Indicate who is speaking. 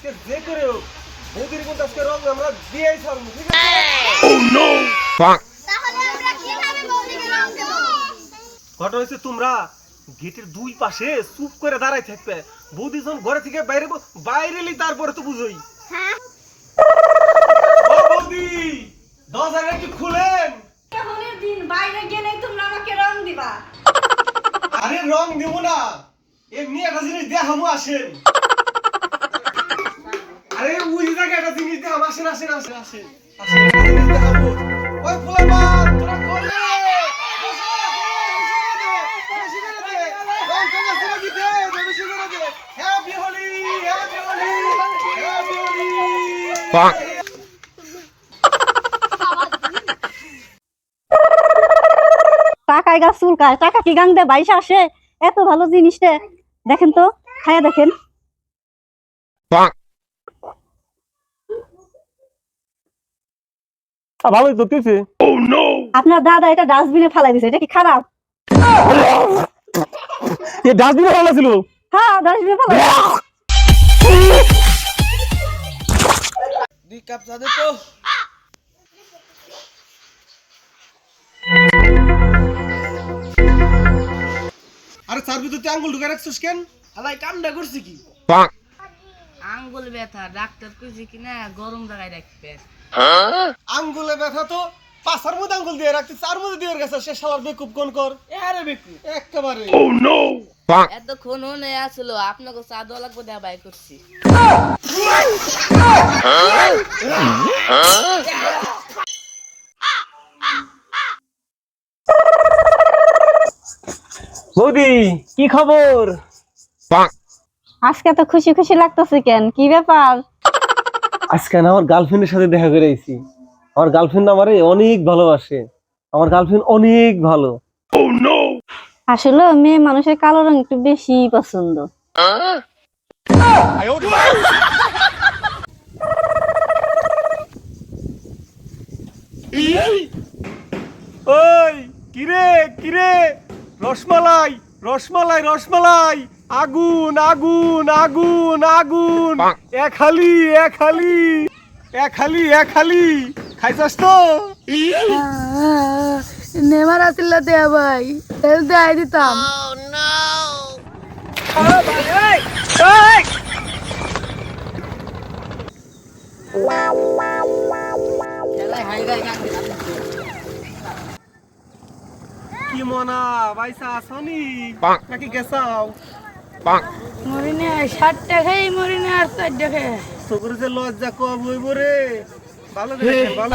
Speaker 1: আজকে যে করে হোক বৌদির কিন্তু আজকে রং আমরা দিয়েই ছাড়বো ঠিক আছে?
Speaker 2: তাহলে আমরা কীভাবে বৌদিকে রং দেব?
Speaker 1: ঘটনা হয়েছে তোমরা গেটের দুই পাশে চুপ করে দাঁড়াই থাকবে। বৌদি যখন ঘরে থেকে বাইরে বাইরে এলি তারপরে তো বুঝোই।
Speaker 2: হ্যাঁ?
Speaker 1: বৌদি দরজাটা একটু খুলেন।
Speaker 3: দিন বাইরে তোমরা আমাকে রং দিবা।
Speaker 1: আরে রং দেব না এমনি একটা জিনিস দেখামু আসেন। আসেন আসেন আসেন। ওই তোরা হোলি
Speaker 3: টাকায় গাছ চুলকায় টাকা কি গাং দে? বাইশে আসে। এত ভালো জিনিসটা দেখেন তো খায়া দেখেন।
Speaker 1: ভালোই তো তুইছে।
Speaker 3: আপনার দাদা এটা ডাস্টবিনে ফেলাই দিছে এটা কি খারাপ?
Speaker 1: এ ডাস্টবিনে ভালো ছিল
Speaker 3: হ্যাঁ ডাস্টবিনে ফেলাই
Speaker 1: দুই কাপ চা দে তো। আরে চার ভিতর তুই আঙ্গুল ঢুকে রাখছিস কেন? হালাই কামটা করছি কি?
Speaker 4: আঙ্গুল ব্যথা ডাক্তার কইছে কিনা গরম জায়গায় রাখবে।
Speaker 1: আঙ্গুলে ব্যথা তো পাঁচার মধ্যে আঙ্গুল দিয়ে রাখতে চার মধ্যে দিয়ে গেছে সে শালার বেকুব কোন কর? আরে বেকুব। একেবারে।
Speaker 4: এতক্ষণ হনে আসলো আপনাকে চা দেওয়া লাগবে দেওয়া বাই করছি।
Speaker 1: বৌদি কি খবর?
Speaker 3: আজকে তো খুশি খুশি লাগতেছে কেন? কি ব্যাপার?
Speaker 1: আজকে না আমার গার্লফ্রেন্ডের সাথে দেখা করে আইছি। আমার গার্লফ্রেন্ড আমারে অনেক ভালোবাসে। আমার গার্লফ্রেন্ড অনেক ভালো।
Speaker 3: আসলে মেয়ে মানুষের কালো রং একটু বেশি পছন্দ।
Speaker 1: ওই কিরে কিরে? রসমালাই রসমালাই রসমালাই। আগুন আগুন আগুন আগুন। এক হালি এক হালি এক হালি এক হালি। খাইছাস তো?
Speaker 4: নেমার আসিল দেয়া ভাই। তেল দেয় দিতাম।
Speaker 1: কি মনা বাইসা আসনি? নাকি গেছাও?
Speaker 4: মরিনে ষাট টাকাই মরিনে আর চার টাকা।
Speaker 1: চকুর যে লজ্জা কম হইব রে। ভালো ভালো